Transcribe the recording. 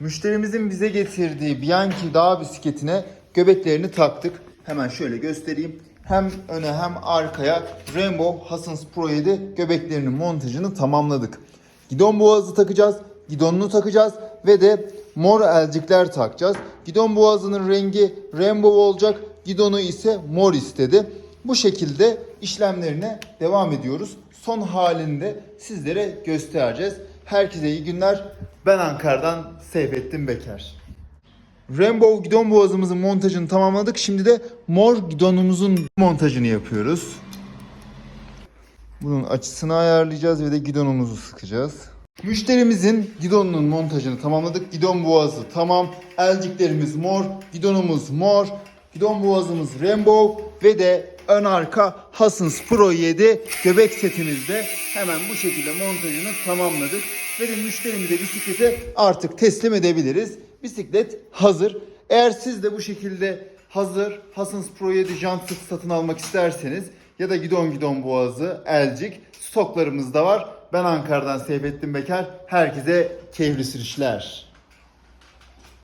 Müşterimizin bize getirdiği Bianchi dağ bisikletine göbeklerini taktık. Hemen şöyle göstereyim. Hem öne hem arkaya Rainbow Hasans Pro 7 göbeklerinin montajını tamamladık. Gidon boğazı takacağız, gidonunu takacağız ve de mor elcikler takacağız. Gidon boğazının rengi rainbow olacak, gidonu ise mor istedi. Bu şekilde işlemlerine devam ediyoruz. Son halini de sizlere göstereceğiz. Herkese iyi günler. Ben Ankara'dan Seyfettin Beker. Rainbow gidon boğazımızın montajını tamamladık. Şimdi de mor gidonumuzun montajını yapıyoruz. Bunun açısını ayarlayacağız ve de gidonumuzu sıkacağız. Müşterimizin gidonunun montajını tamamladık. Gidon boğazı tamam. Elciklerimiz mor. Gidonumuz mor. Gidon boğazımız rainbow ve de ön arka Hasins Pro 7 göbek setimizde hemen bu şekilde montajını tamamladık. Ve de müşterimize bisikleti artık teslim edebiliriz. Bisiklet hazır. Eğer siz de bu şekilde hazır Hasins Pro 7 jant satın almak isterseniz ya da gidon gidon boğazı, elcik stoklarımız da var. Ben Ankara'dan Seyfettin Beker. Herkese keyifli sürüşler.